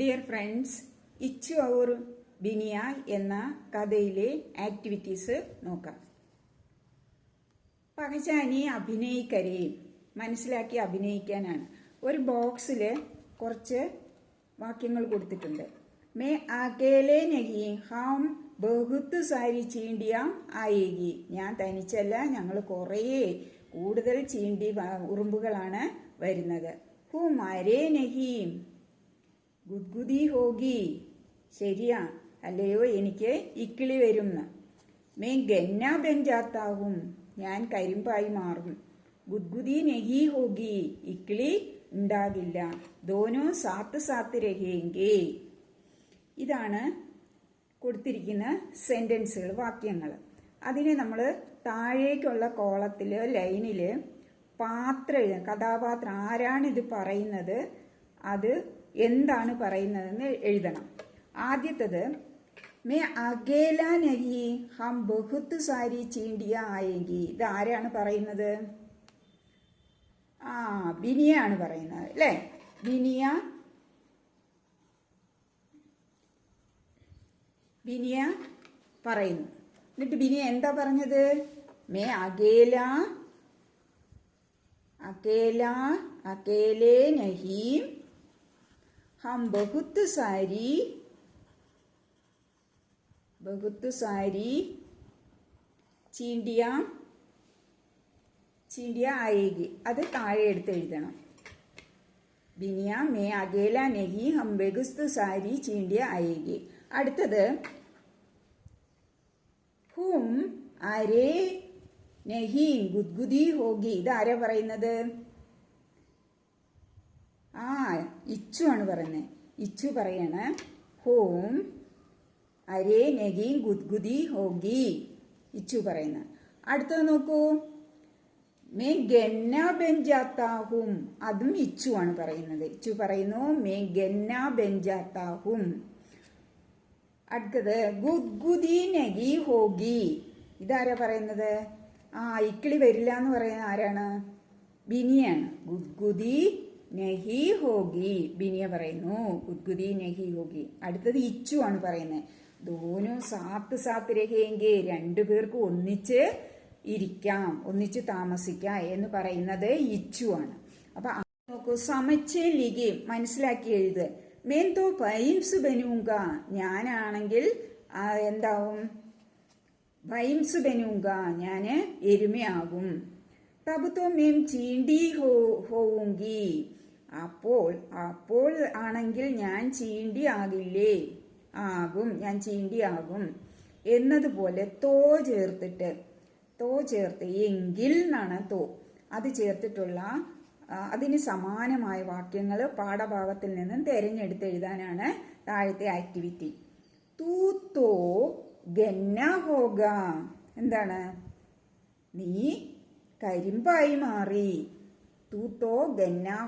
Dear friends Ichu അവർ ബിനിയ എന്ന കഥയിലെ ആക്ടിവിറ്റീസ് നോക്കാം. പകചാനി അഭിനയിക്കരേ. മനസ്സിലാക്കി അഭിനയിക്കാനാണ്. ഒരു ബോക്സിൽ കുറച്ച് വാക്യങ്ങൾ കൊടുത്തിട്ടുണ്ട്. മേ അകേലെ നഹി ഹം ബഹുത്ത് സാരി ചീണ്ടിയ ആയേകി. ഞാൻ തനിച്ചല്ല ഞങ്ങൾ കുറേ കൂടുതൽ ചീണ്ടി ഉറുമ്പുകളാണ് വരുന്നത്. ഹു മരേ നഹീം? ഗുദ്ഗുദി ഹോഗി ശരിയാ? അല്ലയോ എനിക്ക് ഇക്കിളി വരും മേ ഗന്ന ബെഞ്ചാത്താവും ഞാൻ കരിമ്പായി മാറും. ഗുദ്ഗുദി നെഹി ഹോഗി. ഇക്കിളി ഉണ്ടാകില്ല. ദോനോ സാത്ത് സാത്ത് രഹേങ്കേ. ഇതാണ് കൊടുത്തിരിക്കുന്ന സെന്റൻസുകൾ വാക്യങ്ങൾ. അതിനെ നമ്മൾ താഴേക്കുള്ള കോളത്തിൽ ലൈനിൽ പാത്രം കഥാപാത്രം ആരാണ് ഇത് പറയുന്നത്? അത് എന്താണ് പറയുന്നതെന്ന് എഴുതണം. ആദ്യത്തത് മേ അകേല നഹി ഹം ബഹുത്ത് സാരി ചീണ്ടിയ ആയെങ്കി ഇത് ആരാണ് പറയുന്നത്? ആ ബിനിയാണ് പറയുന്നത് അല്ലേ? ബിനിയ ബിനിയ പറയുന്നു. എന്നിട്ട് ബിനിയ എന്താ പറഞ്ഞത്? മേ അകേല അകേല അകേലേ നഹീം हम बहुत सारी बहुत सारी ചീണ്ടിയ ചീണ്ടിയ ആയേഗി അത് താഴെ എടുത്ത് എഴുതണം ബിനിയ മേ അകേല നെഹി ഹം ബെഗുസ്തു സാരി ചീണ്ടിയ ആയേഗി അടുത്തത് ഹും അരേ നെഹി ഗുദ്ഗുദി ഹോഗി ഇതാരാ പറയുന്നത് ആ ഇച്ചു ആണ് പറയുന്നത് ഇച്ചു പറയണ ഹോം അരേ നെഗി ഗുദ്ഗുദി ഹോഗി. ഇച്ചു പറയുന്ന. അടുത്തത് നോക്കൂ. മേ ഗന്ന ബെഞ്ചാത്താഹും അതും ഇച്ചു ആണ് പറയുന്നത്. ഇച്ചു പറയുന്നു മേ ഗന്ന ബെഞ്ചാത്താഹും അടുത്തത് ഗുദ്ഗുദി നെഗി ഹോഗി. ഇതാരാ പറയുന്നത്? ആ ഇക്കിളി വരില്ല എന്ന് പറയുന്ന ആരാണ്? ബിനിയാണ്. ഗുദ്ഗുദി നെഹി ഹോഗി ബിനിയ പറയുന്നു. ഉദ്ഗുതി നെഹി ഹോഗി. അടുത്തത് ഇച്ചു ആണ് പറയുന്നത് ദോനു സാത്ത് സാത്ത് രഹയെങ്കിൽ രണ്ടു പേർക്ക് ഒന്നിച്ച് ഇരിക്കാം ഒന്നിച്ച് താമസിക്കാം എന്ന് പറയുന്നത് ഇച്ചു ആണ്. അപ്പൊ നോക്കൂ സമച്ചേ ലിഗി മനസ്സിലാക്കി എഴുത്. മേന്തോ പൈംസ് ബനൂങ്ക ഞാനാണെങ്കിൽ എന്താവും? വൈംസ് ബനൂങ്ക ഞാൻ എരുമയാകും. തബുത്തോ മേം ചീണ്ടി ഹോ ഹോവുങ്കി. അപ്പോൾ അപ്പോൾ ആണെങ്കിൽ ഞാൻ ചീണ്ടി ആകില്ലേ ആകും ഞാൻ ചീണ്ടി ആകും എന്നതുപോലെ തോ ചേർത്തിട്ട് തോ ചേർത്ത് എങ്കിൽ എന്നാണ് തോ. അത് ചേർത്തിട്ടുള്ള അതിന് സമാനമായ വാക്യങ്ങൾ പാഠഭാഗത്തിൽ നിന്നും തിരഞ്ഞെടുത്ത് എഴുതാനാണ് താഴത്തെ ആക്ടിവിറ്റി. തൂ തോ ഗന്ന ഹോഗ. എന്താണ്? നീ കരിമ്പായി മാറി. തൂ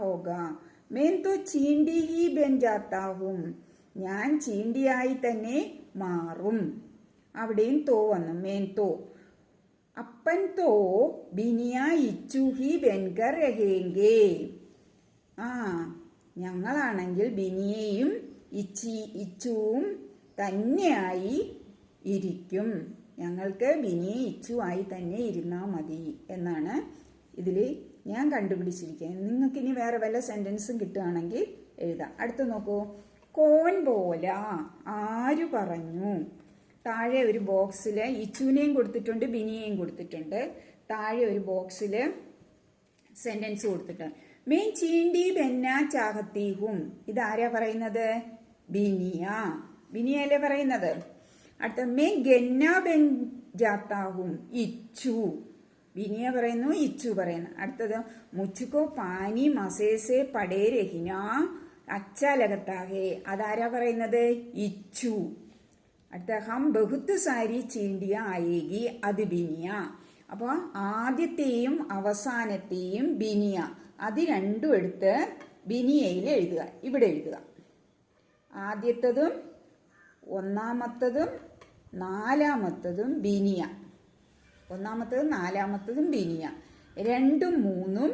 होगा मैं तो चींडी ही बन जाता हूँ ഞാൻ ചീണ്ടിയായി തന്നെ മാറും. അവിടെയും തോ വന്നു മേൻ തോ അപ്പൻ തോ ബിനിയ ഇച്ചു ഹി ബെൻകർ രഹേങ്കേ. ആ ഞങ്ങളാണെങ്കിൽ ബിനിയെയും ഇച്ചി ഇച്ചുവും തന്നെയായി ഇരിക്കും. ഞങ്ങൾക്ക് ബിനിയെ ഇച്ചുവായി തന്നെ ഇരുന്നാൽ മതി എന്നാണ് ഇതിൽ ഞാൻ കണ്ടുപിടിച്ചിരിക്കുന്നത് നിങ്ങൾക്ക് ഇനി വേറെ വല്ല സെന്റൻസും കിട്ടുകയാണെങ്കിൽ എഴുതാം. അടുത്ത് നോക്കൂ. കോൻ പോല ആര് പറഞ്ഞു? താഴെ ഒരു ബോക്സിൽ ഇച്ചുവിനെയും കൊടുത്തിട്ടുണ്ട് ബിനിയേയും കൊടുത്തിട്ടുണ്ട്. താഴെ ഒരു ബോക്സിൽ സെന്റൻസ് കൊടുത്തിട്ടുണ്ട്. മെയിൻ ചീണ്ടി ബെന്ന ചാഹത്തീഹും. ഇതാരാ പറയുന്നത്? ബിനിയ. ബിനിയല്ലേ പറയുന്നത്? അടുത്ത മേ ഗന്ന ബെൻ ജാത്താഹും. ഇച്ചു. ബിനിയ പറയുന്നു ഇച്ചു പറയുന്നു. അടുത്തത് മുച്ചുക്കോ പാനി മസേസെ പടേ രഹിന അച്ചാലകത്താകെ. അതാരാ പറയുന്നത്? ഇച്ചു. അടുത്ത ഹം ബഹുത്ത് സാരി ചീണ്ടിയ ആയേകി അത് ബിനിയ. അപ്പോൾ ആദ്യത്തെയും അവസാനത്തെയും ബിനിയ. അത് രണ്ടും എടുത്ത് ബിനിയയിൽ എഴുതുക. ഇവിടെ എഴുതുക. ആദ്യത്തതും ഒന്നാമത്തതും നാലാമത്തതും ബിനിയ. ഒന്നാമത്തതും നാലാമത്തതും ബിനിയ. രണ്ടും മൂന്നും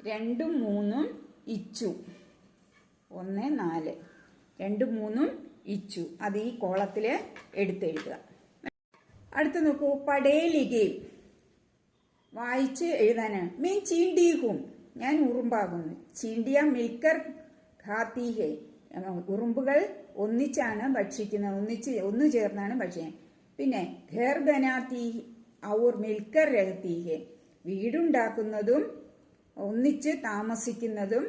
രണ്ടും മൂന്നും ഇച്ചു. ഒന്ന് നാല്. രണ്ടും മൂന്നും ഇച്ചു. അത് ഈ കോളത്തിൽ എടുത്തെഴുതുക അടുത്ത് നോക്കൂ പടേലികയും വായിച്ച് എഴുതാനാണ്. മീൻ ചീണ്ടീകും ഞാൻ ഉറുമ്പാകുന്നു. ചീണ്ടിയ മിൽക്കർ ഖാത്തീഹെ. ഉറുമ്പുകൾ ഒന്നിച്ചാണ് ഭക്ഷിക്കുന്നത്. ഒന്നിച്ച് ഒന്നു ചേർന്നാണ് ഭക്ഷിക്കുന്നത്. പിന്നെ ഘർ ബനാത്തി ഔർ മിൽക്കർ രഹത്തീഹെ വീടുണ്ടാക്കുന്നതും ഒന്നിച്ച് താമസിക്കുന്നതും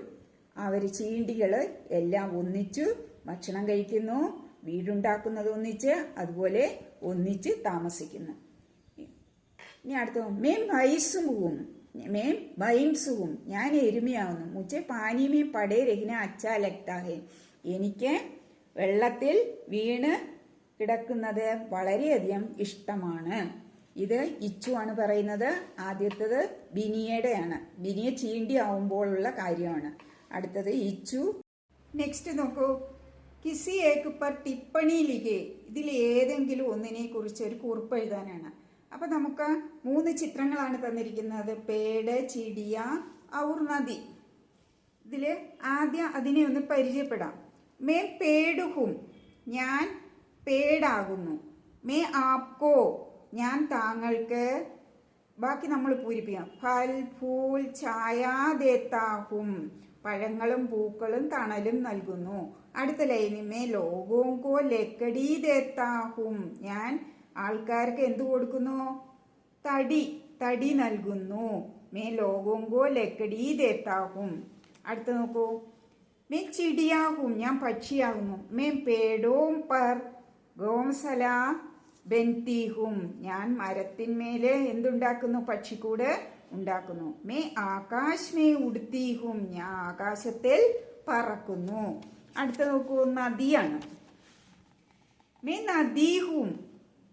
അവർ ചീണ്ടികൾ എല്ലാം ഒന്നിച്ചു ഭക്ഷണം കഴിക്കുന്നു വീടുണ്ടാക്കുന്നത് ഒന്നിച്ച് അതുപോലെ ഒന്നിച്ച് താമസിക്കുന്നു. ഇനി അടുത്ത മേം ഭൈസുവും മേം ഭൈംസുവും ഞാൻ എരുമയാവുന്നു. മുച്ചെ പാനിമേ പടേ രഹിന അച്ചാ ലക്താഹെ. എനിക്ക് വെള്ളത്തിൽ വീണ് കിടക്കുന്നത് വളരെയധികം ഇഷ്ടമാണ്. ഇത് ഇച്ചു ആണ് പറയുന്നത്. ആദ്യത്തത് ബിനിയയുടെയാണ്. ബിനിയ ചീണ്ടി ആവുമ്പോഴുള്ള കാര്യമാണ്. അടുത്തത് ഇച്ചു. നെക്സ്റ്റ് നോക്കൂ. കിസി ഏക്ക് പർ ടിപ്പണി ലിഖേ ഇതിൽ ഏതെങ്കിലും ഒന്നിനെ കുറിച്ച് ഒരു കുറിപ്പ് എഴുതാനാണ്. അപ്പൊ നമുക്ക് മൂന്ന് ചിത്രങ്ങളാണ് തന്നിരിക്കുന്നത്. പേട് ചിടിയ ഔർ നദി ഇതിൽ ആദ്യം അതിനെ ഒന്ന് പരിചയപ്പെടാം. മേ പേടുഹും. ഞാൻ പേടാകുന്നു. മേ ആപ്കോ ഞാൻ താങ്കൾക്ക് ബാക്കി നമ്മൾ പൂരിപ്പിക്കാം. ഫൽ ഫൂൽ ഛായാദേത്താഹും പഴങ്ങളും പൂക്കളും തണലും നൽകുന്നു. അടുത്ത ലൈനിൽ മേ ലോകവും കോ ലക്കടി ദേത്താഹും ഞാൻ ആൾക്കാർക്ക് എന്തു കൊടുക്കുന്നു? തടി തടി നൽകുന്നു. മേ ലോകവും കോ ലക്കടി ദേത്താഹും അടുത്ത നോക്കൂ. മേ ചിടിയാകും ഞാൻ പക്ഷിയാകുന്നു. മേ പേടോം പർ ഗോംസല ബെൻതീഹും. ഞാൻ മരത്തിന്മേൽ എന്തുണ്ടാക്കുന്നു? പക്ഷിക്കൂട് ഉണ്ടാക്കുന്നു. മേ ആകാശ് മേ ഉടുത്തീഹും. ഞാൻ ആകാശത്തിൽ പറക്കുന്നു. അടുത്ത നോക്കൂ നദിയാണ്. മേ നദീഹും.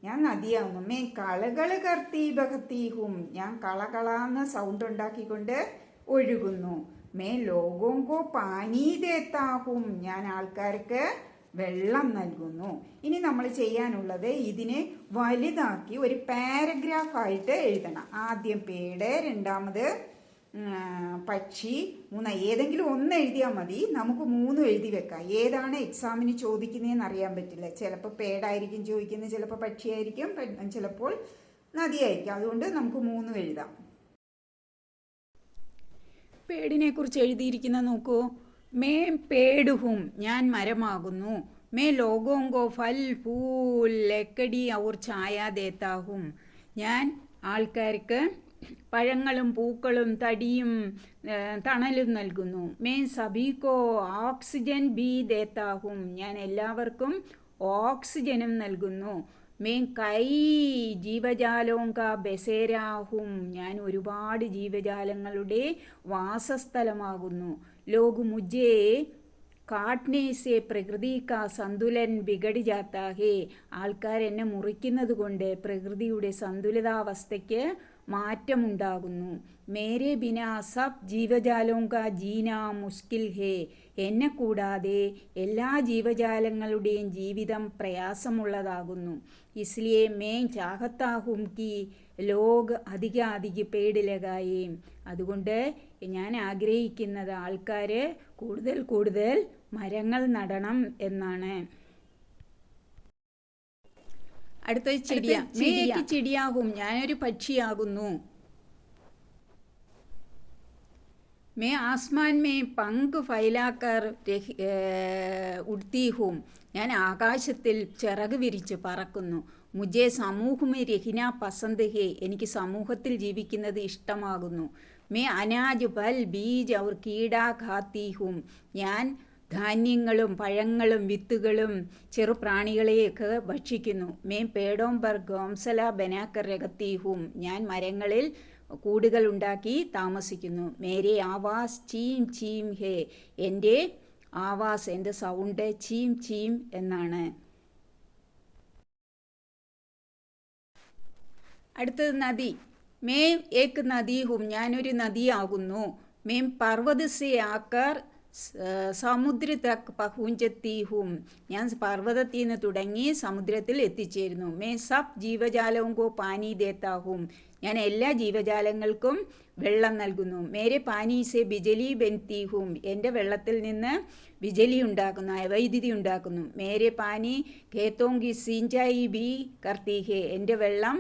ഞാൻ നദിയാവുന്നു. മേ കളകൾ കർത്തി ബഹത്തീഹും ഞാൻ കളകളാന്ന് സൗണ്ട് ഉണ്ടാക്കിക്കൊണ്ട് ഒഴുകുന്നു. മേ ലോകോങ്കോ പാനീതെത്താഹും ഞാൻ ആൾക്കാർക്ക് വെള്ളം നൽകുന്നു. ഇനി നമ്മൾ ചെയ്യാനുള്ളത് ഇതിനെ വലുതാക്കി ഒരു പാരഗ്രാഫ് ആയിട്ട് എഴുതണം. ആദ്യം പേട് രണ്ടാമത് പക്ഷി മൂന്ന ഏതെങ്കിലും ഒന്ന് എഴുതിയാൽ മതി. നമുക്ക് മൂന്നും എഴുതി വെക്കാം. ഏതാണ് എക്സാമിന് ചോദിക്കുന്നതെന്ന് അറിയാൻ പറ്റില്ല. ചിലപ്പോൾ പേടായിരിക്കും ചോദിക്കുന്നത് ചിലപ്പോൾ പക്ഷിയായിരിക്കും ചിലപ്പോൾ നദിയായിരിക്കും. അതുകൊണ്ട് നമുക്ക് മൂന്നും എഴുതാം. പേടിനെ കുറിച്ച് എഴുതിയിരിക്കുന്ന നോക്കൂ. മേ പേടുഹും ഞാൻ മരമാകുന്നു. മേ ലോകോങ്കോ ഫൽ ഫൂൽ ലക്കടി ഔർ ഛായ ഞാൻ ആൾക്കാർക്ക് പഴങ്ങളും പൂക്കളും തടിയും തണലും നൽകുന്നു. മേ സബീക്കോ ഓക്സിജൻ ബി ദേത്താഹും ഞാൻ എല്ലാവർക്കും ഓക്സിജനും നൽകുന്നു. മേ കൈ ജീവജാലോങ്ക ബസേരാഹും. ഞാൻ ഒരുപാട് ജീവജാലങ്ങളുടെ വാസസ്ഥലമാകുന്നു. ലോക് मुझे കാട്ട്നെ സെ പ്രകൃതിക്ക സന്തുലൻ ബിഗടി ജാത്താഹേ ആൾക്കാരെന്നെ മുറിക്കുന്നത് കൊണ്ട് പ്രകൃതിയുടെ സന്തുലിതാവസ്ഥയ്ക്ക് മാറ്റമുണ്ടാകുന്നു. മേരെ ബിന സബ് ജീവജാലോങ്ക ജീന മുഷ്കിൽ ഹേ. എന്നെ കൂടാതെ എല്ലാ ജീവജാലങ്ങളുടെയും ജീവിതം പ്രയാസമുള്ളതാകുന്നു. ഇസ്ലിയെ മേ ചാഹത്താഹും കി ലോക് അധിക അധിക പേട് അതുകൊണ്ട് ഞാൻ ആഗ്രഹിക്കുന്നത് ആൾക്കാർ കൂടുതൽ കൂടുതൽ മരങ്ങൾ നടണം എന്നാണ്. അടുത്തത് ചെടിയ. മേക്ക് ചെടിയാകും. ഞാനൊരു പക്ഷിയാകുന്നു. मैं ആസ്മാൻ മേ പങ്ക് ഫൈലാക്കർ ഉടുത്തീഹും ഞാൻ ആകാശത്തിൽ ചിറക് വിരിച്ച് പറക്കുന്നു. മുജേ സമൂഹമേ രഹിന പസന്ത് ഹേ. എനിക്ക് സമൂഹത്തിൽ ജീവിക്കുന്നത് ഇഷ്ടമാകുന്നു. മേ അനാജ് ഫൽ ബീജ് അവർ കീടാ ഖാത്തീഹും ഞാൻ ധാന്യങ്ങളും പഴങ്ങളും വിത്തുകളും ചെറുപ്രാണികളെയൊക്കെ ഭക്ഷിക്കുന്നു. മേ പേടോംബർ ഗോംസല ബനാക്കർ രഗത്തീഹും ഞാൻ മരങ്ങളിൽ കൂടുകൾ ഉണ്ടാക്കി താമസിക്കുന്നു. മേരെ ആവാസ് ചീം ചീം ഹേ. എന്റെ ആവാസ് എന്റെ സൗണ്ട് ചീം ചീം എന്നാണ്. അടുത്തത് നദി. മേം ഏക്ക് നദി ഹും ഞാനൊരു നദിയാകുന്നു. മേം പർവതസെ ആക്കാർ സമുദ്ര തക് പഹൂഞ്ചത്തി ഹും ഞാൻ പർവതത്തിൽ നിന്ന് തുടങ്ങി സമുദ്രത്തിൽ എത്തിച്ചേരുന്നു. മേ സബ് ജീവജാലവും കോ പാനി ദേത്താഹും ഞാൻ എല്ലാ ജീവജാലങ്ങൾക്കും വെള്ളം നൽകുന്നു. മേരെ പാനീസെ ബിജലി ബെൻതി ഹും എന്റെ വെള്ളത്തിൽ നിന്ന് ബിജലി ഉണ്ടാക്കുന്നു വൈദ്യുതി ഉണ്ടാക്കുന്നു. മേരെ പാനി ഖേത്തോങ്കി സിഞ്ചായി ബി കർത്തി ഹേ എന്റെ വെള്ളം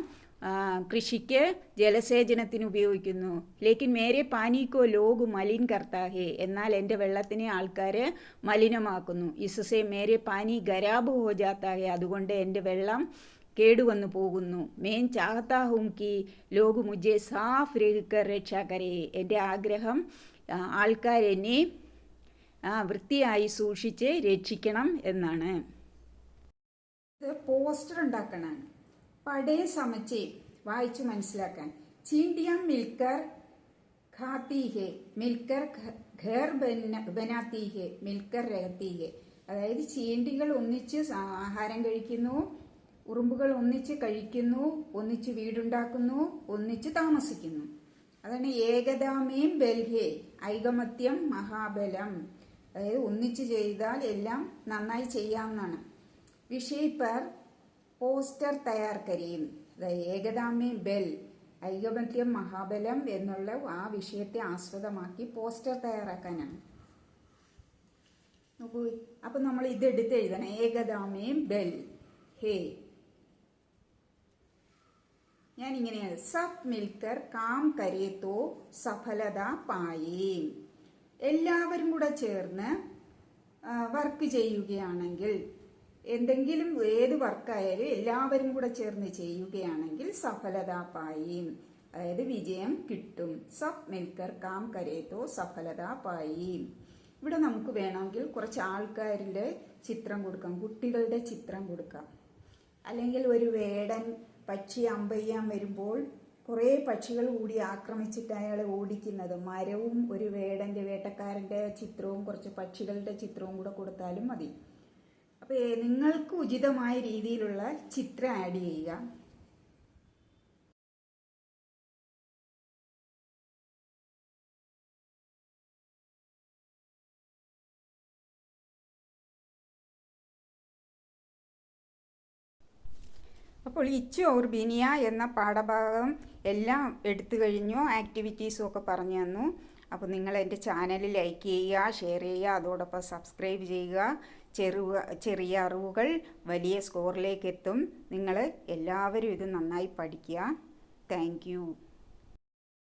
കൃഷിക്ക് ജലസേചനത്തിന് ഉപയോഗിക്കുന്നു. ലേക്കിൻ മേരെ പാനിക്കോ ലോക് മലിൻ കർത്താഹേ. എന്നാൽ എന്റെ വെള്ളത്തിനെ ആൾക്കാർ മലിനമാക്കുന്നു. ഇസുസെ മേരെ പാനി ഗരാബ് ഹോ ജാത്താഹേ അതുകൊണ്ട് എന്റെ വെള്ളം കേടുവന്നു പോകുന്നു. മേൻ ചാഹത്താഹും കി ലോക് മുജെ സാഫ് രഹിക്കർ രക്ഷാകരേ എന്റെ ആഗ്രഹം ആൾക്കാരെന്നെ വൃത്തിയായി സൂക്ഷിച്ച് രക്ഷിക്കണം എന്നാണ്. പോസ്റ്റർ ഉണ്ടാക്കണം പടേ സമച്ചേ വായിച്ചു മനസ്സിലാക്കാൻ. ചീണ്ടിയാം മിൽക്കർ ഖാത്തി മിൽക്കർ ഖേർ ബനാത്തി മിൽക്കർ രഹത്തി അതായത് ചീണ്ടികൾ ഒന്നിച്ച് ആഹാരം കഴിക്കുന്നു ഉറുമ്പുകൾ ഒന്നിച്ച് കഴിക്കുന്നു ഒന്നിച്ച് വീടുണ്ടാക്കുന്നു ഒന്നിച്ച് താമസിക്കുന്നു. അതാണ് ഏകതാമേം ബൽഹേ ഐകമത്യം മഹാബലം. അതായത് ഒന്നിച്ച് ചെയ്താൽ എല്ലാം നന്നായി ചെയ്യാവുന്നതാണ്. വിഷയിപ്പർ പർ പോസ്റ്റർ തയ്യാർ കരയും അതായത് ഏകതാമേ ബെൽ ഐകമത്യം മഹാബലം എന്നുള്ള ആ വിഷയത്തെ ആസ്പദമാക്കി പോസ്റ്റർ തയ്യാറാക്കാനാണ്. നോക്കൂ അപ്പൊ നമ്മൾ ഇത് എടുത്ത് എഴുതണം. ഏകദാമേ ബെൽ. ഹേ. ഞാൻ ഇങ്ങനെയാണ് സബ് മിൽക്കർ കാം കരേത്തോ സഫലത പായേ. എല്ലാവരും കൂടെ ചേർന്ന് വർക്ക് ചെയ്യുകയാണെങ്കിൽ എന്തെങ്കിലും ഏത് വർക്കായാലും എല്ലാവരും കൂടെ ചേർന്ന് ചെയ്യുകയാണെങ്കിൽ സഫലത പായും. അതായത് വിജയം കിട്ടും. സബ് മിൽക്കർ കാം കരേത്തോ സഫലത പായും. ഇവിടെ നമുക്ക് വേണമെങ്കിൽ കുറച്ച് ആൾക്കാരുടെ ചിത്രം കൊടുക്കാം. കുട്ടികളുടെ ചിത്രം കൊടുക്കാം. അല്ലെങ്കിൽ ഒരു വേടൻ പക്ഷി അമ്പയ്യാൻ വരുമ്പോൾ കുറേ പക്ഷികൾ കൂടി ആക്രമിച്ചിട്ട് അയാളെ ഓടിക്കുന്നത്. മരവും ഒരു വേടന്റെ വേട്ടക്കാരന്റെ ചിത്രവും കുറച്ച് പക്ഷികളുടെ ചിത്രവും കൂടെ കൊടുത്താലും മതി. അപ്പോൾ നിങ്ങൾക്ക് ഉചിതമായ രീതിയിലുള്ള ചിത്രം ആഡ് ചെയ്യുക. അപ്പോൾ ഇച്ചു ഓർ ബിനിയ എന്ന പാഠഭാഗം എല്ലാം എടുത്തു കഴിഞ്ഞു. ആക്ടിവിറ്റീസും ഒക്കെ പറഞ്ഞു തന്നു. അപ്പോൾ നിങ്ങൾ എന്റെ ചാനൽ ലൈക്ക് ചെയ്യുക ഷെയർ ചെയ്യുക അതോടൊപ്പം സബ്സ്ക്രൈബ് ചെയ്യുക. ചെറുവ ചെറിയ അറിവുകൾ വലിയ സ്കോറിലേക്ക് എത്തും നിങ്ങൾ എല്ലാവരും ഇത് നന്നായി പഠിക്കുക. താങ്ക്